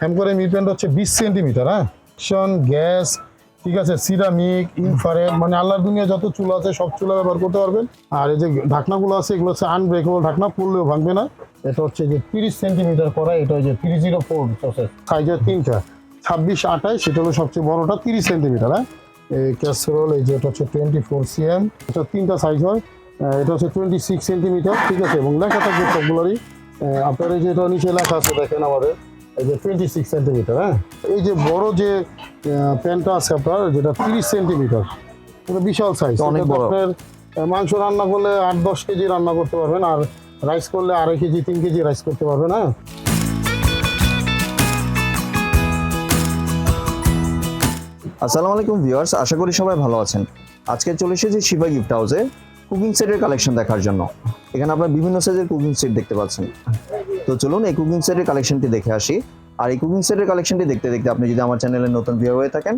হ্যামকোরের মিল pant হচ্ছে বিশ centimetre হ্যাঁ? শন গ্যাস, ঠিক আছে সিরামিক ইনফারেট মানে আল্লাহর দুনিয়া যত চুলা আছে, সব চুলা ব্যবহার করতে পারবেন। আর এই যে ঢাকনাগুলো আছে, এগুলো হচ্ছে আনব্রেকেবল ঢাকনা পড়লেও ভাঙবে না। এটা হচ্ছে যে তিরিশ সেন্টিমিটার করা, এটা হচ্ছে থ্রি জিরো ফোর প্রসেস সাইজের তিনটা, ছাব্বিশ আঠাশ, সেটা হলো সবচেয়ে বড়টা, তিরিশ সেন্টিমিটার হ্যাঁ? এই ক্যাসরোল এই যে এটা হচ্ছে টোয়েন্টি ফোর সিএম এটা তিনটা সাইজ হয় এটা হচ্ছে টোয়েন্টি সিক্স সেন্টিমিটার ঠিক আছে? এবং লেখা থাকবে সবগুলোরই আপনার এই যে এটা নিচে লেখা আছে, দেখেন আমাদের। এই যে টোয়েন্টি সিক্স সেন্টিমিটার হ্যাঁ? এই যে বড় যে প্যান্টটা আছে আপনার যেটা তিরিশ সেন্টিমিটার এটা বিশাল সাইজ অনেক বড়। আপনার মাংস রান্না করলে আট দশ কেজি রান্না করতে পারবেন আর রাইস করলে আড়াই কেজি তিন কেজি রাইস করতে পারবেন হ্যাঁ? আসসালামু আলাইকুম ভিউয়ার্স আশা করি সবাই ভালো আছেন। আজকে চলে এসেছি শিবা গিফট হাউসে কুকিং সেটের কালেকশন দেখার জন্য। এখানে আপনারা বিভিন্ন সাইজের কুকিং সেট দেখতে পাচ্ছেন। তো চলুন এই কুকিং সেটের কালেকশনটি দেখে আসি। আর এই কুকিং সেটের কালেকশনটি দেখতে দেখতে আপনি যদি আমার চ্যানেলে নতুন ভিউয়ার হয়ে থাকেন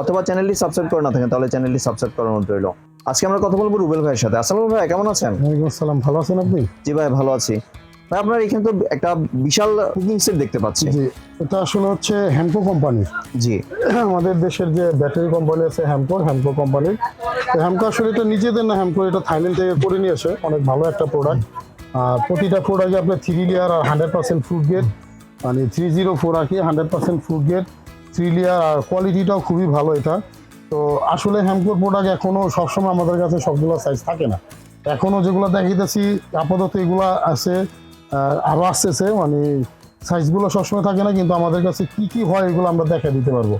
অথবা চ্যানেলটি সাবস্ক্রাইব করে না থাকেন তাহলে চ্যানেলটি সাবস্ক্রাইব করার অনুরোধ রইল। আজকে আমরা কথা বলব রুবেল ভাইয়ের সাথে। আসসালামু ভাই কেমন আছেন? আসসালাম ভালো আছেন আপনি? জি ভাই ভালো আছি। ভাই আপনার এখানে তো একটা বিশাল কুকিং সেট দেখতে পাচ্ছি। জি এটা আসলে হচ্ছে হ্যামকো কোম্পানির জি। আমাদের দেশের যে ব্যাটারি কোম্পানি আছে হ্যামকোর হ্যামকো কোম্পানির তো হ্যামকো আসলে এটা নিজেদের না হ্যামকো এটা থাইল্যান্ড থেকে করে নিয়ে আসে অনেক ভালো একটা প্রোডাক্ট আর প্রতিটা প্রোডাক্টে আপনার থ্রি লেয়ার আর হান্ড্রেড পার্সেন্ট ফুড গেট মানে থ্রি জিরো ফোর আর কি hundred percent food grade three layer আর কোয়ালিটিটাও খুবই ভালো এটা। তো আসলে হ্যামকোর প্রোডাক্ট এখনও সবসময় আমাদের কাছে সবগুলো সাইজ থাকে না। এখনও যেগুলো দেখিতেছি আপাতত এগুলো আছে আর আরও আসতেছে। মানে সাইজগুলো সবসময় থাকে না কিন্তু আমাদের কাছে কি কি হয় এগুলো আমরা দেখা দিতে পারব।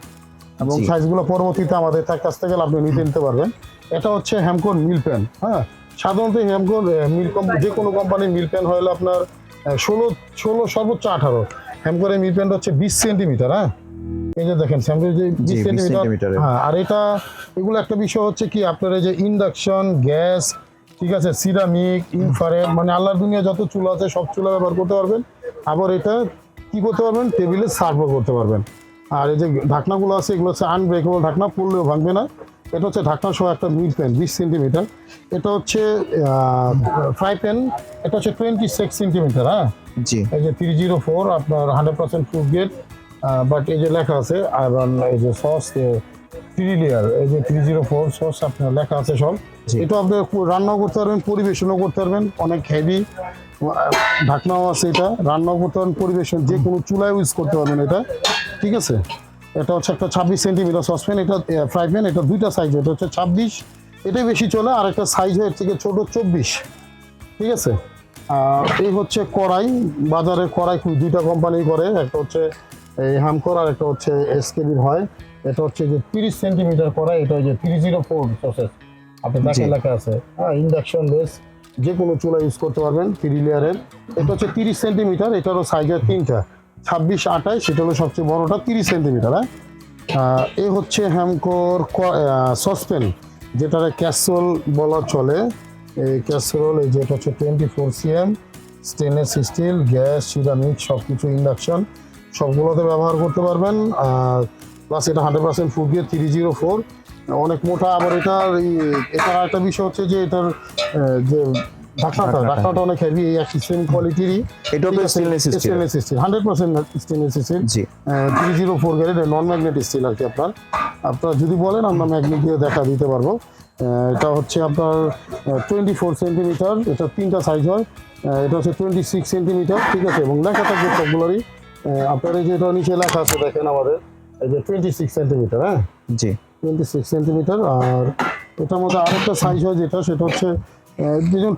এবং সাইজগুলো পরবর্তীতে আমাদের তার কাছ থেকে আপনি নিতে নিতে পারবেন। এটা হচ্ছে হ্যামকোর মিল প্যান হ্যাঁ? সাধারণত হ্যামকোর মিল যে কোনো কোম্পানির মিল প্যান হলে আপনার ষোলো ষোলো সর্বোচ্চ আঠারো। হ্যামকোরের মিল প্যানটা হচ্ছে বিশ সেন্টিমিটার হ্যাঁ? এই যে দেখেন স্যামসুং যে বিশ সেন্টিমিটার হ্যাঁ আর এটা এগুলো একটা বিষয় হচ্ছে কি আপনার এই যে ইন্ডাকশন গ্যাস ঠিক আছে সিরামিক ইনফারেট মানে আল্লাহর দুনিয়া যত চুলা আছে সব চুলা ব্যবহার করতে পারবেন। আবার এটা কি করতে পারবেন? টেবিলে সার্ভও করতে পারবেন। আর এই যে ঢাকনাগুলো আছে এগুলো হচ্ছে আনব্রেকেবল ঢাকনা পড়লেও ভাঙবে না। এটা হচ্ছে ঢাকনা সহ একটা মিড প্যান বিশ সেন্টিমিটার। এটা হচ্ছে ফ্রাই প্যান এটা হচ্ছে টোয়েন্টি সিক্স সেন্টিমিটার হ্যাঁ? জি। এই যে থ্রি জিরো ফোর আপনার hundred percent food grade but এই যে লেখা আছে আর এই যে সস থ্রি লেয়ার এই যে থ্রি জিরো ফোর সস আপনার লেখা আছে সব। এটা আপনি রান্নাও করতে পারবেন পরিবেশনও করতে পারবেন অনেক হেভি ঢাকনাও আছে এটা। রান্নাও করতে পারবেন পরিবেশন যে কোনো চুলায় ইউজ করতে পারবেন এটা ঠিক আছে? এটা হচ্ছে একটা ছাব্বিশ সেন্টিমিটার সসপ্যান এটা ফ্রাই প্যান এটা দুইটা সাইজ এটা হচ্ছে ছাব্বিশ এটাই বেশি চলে আর একটা সাইজ হয় এর থেকে ছোট চব্বিশ ঠিক আছে? আর এই হচ্ছে কড়াই বাজারে কড়াই খুব দুইটা কোম্পানি করে একটা হচ্ছে এই হামকর আর একটা হচ্ছে এসকেবির হয় এটা হচ্ছে যে তিরিশ সেন্টিমিটার কড়াই এটা হচ্ছে থ্রি জিরো ফোর প্রসেস আপনার দেখেন। লেখা আছে। হ্যাঁ ইন্ডাকশন বেস যে কোনো চুলা ইউজ করতে পারবেন থ্রি লেয়ারের এটা হচ্ছে তিরিশ সেন্টিমিটার এটারও সাইজের তিনটা। ছাব্বিশ আঠাশ সেটা হলো সবচেয়ে বড়টা, তিরিশ সেন্টিমিটার হ্যাঁ? এ হচ্ছে হ্যামকোর সসপেন যেটারে ক্যাসরোল বলা চলে। এই ক্যাসরোল, এই যেটা হচ্ছে twenty four CM stainless steel, gas, ceramic সব কিছু ইন্ডাকশন, সবগুলোতে ব্যবহার করতে পারবেন। প্লাস এটা হান্ড্রেড পার্সেন্ট ফুড দিয়ে থ্রি জিরো ফোর। অনেক মোটা, আবার এটার এটার একটা বিষয় হচ্ছে যে এটার যে ঢাকনাটা ঢাকনাটা। অনেক হেভি একই সেম কোয়ালিটিরই এটাও তো stainless steel stainless steel hundred percent stainless steel জি। Three zero four grade non magnet steel আর কি আপনার। আপনার যদি বলেন আমরা ম্যাগনেট দিয়ে দেখা দিতে পারব। এটা হচ্ছে আপনার টোয়েন্টি ফোর সেন্টিমিটার এটা তিনটা সাইজ হয়। এটা হচ্ছে টোয়েন্টি সিক্স সেন্টিমিটার ঠিক আছে? এবং লেখা থাকবে সবগুলোরই আপনার এই যে এটা নিচে লেখা আছে দেখেন আমাদের। এই যে টোয়েন্টি সিক্স সেন্টিমিটার হ্যাঁ? জি। টোয়েন্টি সিক্স সেন্টিমিটার আর এটার মধ্যে আরেকটা সাইজ হয় যেটা সেটা হচ্ছে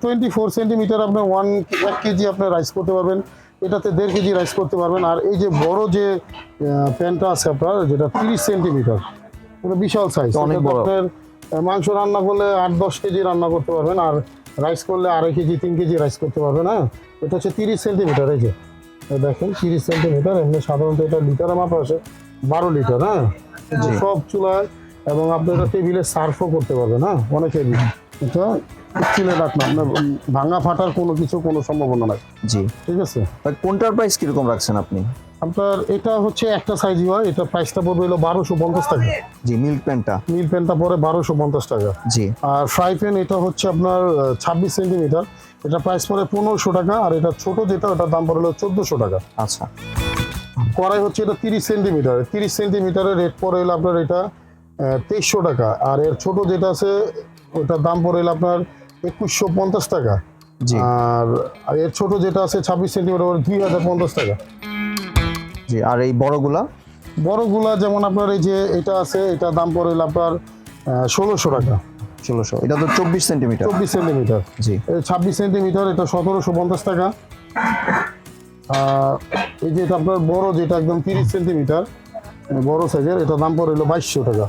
টোয়েন্টি ফোর সেন্টিমিটার আপনার ওয়ান এক কেজি আপনার রাইস করতে পারবেন। এটাতে দেড় কেজি রাইস করতে পারবেন। আর এই যে বড় যে প্যানটা আছে আপনার যেটা তিরিশ সেন্টিমিটার এটা বিশাল সাইজ অনেক বড়। আপনার মাংস রান্না করলে আট দশ কেজি রান্না করতে পারবেন। আর রাইস করলে আড়াই কেজি তিন কেজি রাইস করতে পারবেন হ্যাঁ? এটা হচ্ছে তিরিশ সেন্টিমিটার এই যে। দেখেন তিরিশ সেন্টিমিটার এমনি সাধারণত এটা লিটারে মাপা আছে বারো লিটার হ্যাঁ। সব চুলায় এবং আপনি এটা টেবিলে সার্ফও করতে পারবেন হ্যাঁ? অনেক হেভি এটা স্টিলে রাখনা আপনার ভাঙা ফাটার কোনো কিছু কোনো সম্ভাবনা নাই। জি। ঠিক আছে? কোনটার প্রাইস কীরকম রাখছেন আপনি? আপনার এটা হচ্ছে একটা সাইজই হয় এটা প্রাইসটা পড়বে হলো বারোশো পঞ্চাশ টাকা। জি মিল্ক প্যান্টটা মিল প্যানটা পরে বারোশো পঞ্চাশ টাকা। জি। আর ফ্রাই প্যান এটা হচ্ছে আপনার ছাব্বিশ সেন্টিমিটার এটা প্রাইস পড়ে পনেরোশো টাকা আর এটা ছোট যেটা ওটার দাম পড়ে হলো চোদ্দোশো টাকা। আচ্ছা। কড়াই হচ্ছে এটা তিরিশ সেন্টিমিটার তিরিশ সেন্টিমিটারের রেট পড়ে হলো আপনার এটা তেইশশো টাকা। আর এর ছোট যেটা আছে ওটার দাম পড়ে হলো আপনার একুশশো পঞ্চাশ টাকা। আর আর এর ছোট যেটা আছে ছাব্বিশ সেন্টিমিটার দুই হাজার পঞ্চাশ টাকা। জি আর এই বড়গুলা? বড়গুলা যেমন আপনার এই যে এটা আছে এটা দাম পড়ে আপনার ষোলোশো টাকা। ষোলোশো এটা তো চব্বিশ সেন্টিমিটার। চব্বিশ সেন্টিমিটার। জি। ছাব্বিশ সেন্টিমিটার এটা সতেরোশো পঞ্চাশ টাকা। আর এই যে এটা আপনার বড় যেটা একদম তিরিশ সেন্টিমিটার বড় সাইজের এটা দাম পড়ে হলো বাইশশো টাকা।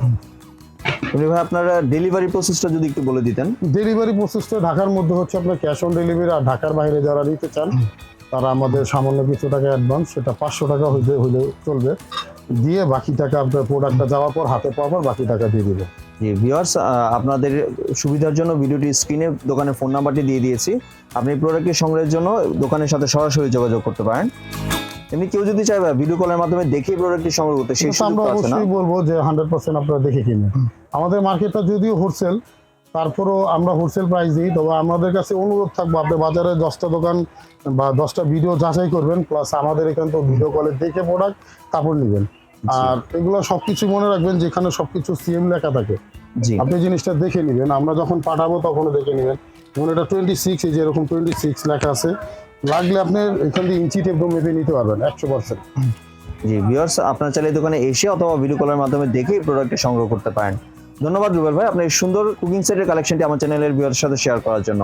এমনি ভাই আপনারা ডেলিভারি প্রসেসটা যদি একটু বলে দিতেন। ডেলিভারি প্রসেসটা ঢাকার মধ্যে হচ্ছে আপনার ক্যাশ অন ডেলিভারি আর ঢাকার বাইরে যারা নিতে চান তারা আমাদের সামান্য কিছু টাকা অ্যাডভান্স সেটা পাঁচশো টাকা হইলে হইলে চলবে। দিয়ে বাকি টাকা আপনার প্রোডাক্টটা যাওয়ার পর হাতে পাওয়ার পর বাকি টাকা দিয়ে দিবে। জি ভিউয়ার্স আপনাদের সুবিধার জন্য ভিডিওটি স্ক্রিনে দোকানের ফোন নাম্বারটি দিয়ে দিয়েছি। আপনি প্রোডাক্টটি সংগ্রহের জন্য দোকানের সাথে সরাসরি যোগাযোগ করতে পারেন। এমনি কেউ যদি চাইবে ভিডিও কলের মাধ্যমে দেখে প্রোডাক্টটি সংগ্রহ করতে সেই আমরা আছে না? অবশ্যই বলব যে হান্ড্রেড পার্সেন্ট আপনারা দেখে কিনবেন। আমাদের মার্কেটটা যদিও হোলসেল তারপরেও আমরা হোলসেল প্রাইস দিই তবে আমাদের কাছে অনুরোধ থাকব আপনি বাজারে দশটা দোকান বা দশটা ভিডিও যাচাই করবেন প্লাস আমাদের এখান থেকে ভিডিও কলে দেখে প্রোডাক্ট তারপর নেবেন। আর এগুলো সবকিছু মনে রাখবেন যেখানে সবকিছু সিএম লেখা থাকে। আপনি জিনিসটা দেখে নেবেন আমরা যখন পাঠাবো তখনও দেখে নেবেন। যেমন এটা টোয়েন্টি সিক্স এই যে এরকম টোয়েন্টি সিক্স লেখা আছে লাগলে আপনি এখান থেকে ইঞ্চি টেপ মেপে নিতে পারবেন, একশো পার্সেন্ট জি ভিউয়ার্স আপনার চাইলে দোকানে এসে অথবা ভিডিও কলের মাধ্যমে দেখেই প্রোডাক্টটি সংগ্রহ করতে পারেন। ধন্যবাদ রুবেল ভাই, আপনার এই সুন্দর কুকিং সেটের কালেকশনটি আমার চ্যানেলের ভিউয়ারের সাথে শেয়ার করার জন্য।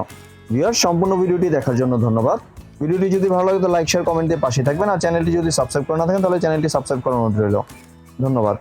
ভিউয়ার্স সম্পূর্ণ ভিডিওটি দেখার জন্য ধন্যবাদ। ভিডিওটি যদি ভালো লাগে তো লাইক শেয়ার কমেন্ট দিয়ে পাশে থাকবেন। আর চ্যানেলটি যদি সাবস্ক্রাইব করে না থাকেন, তাহলে চ্যানেলটি সাবস্ক্রাইব অনুরোধ রইল। ধন্যবাদ।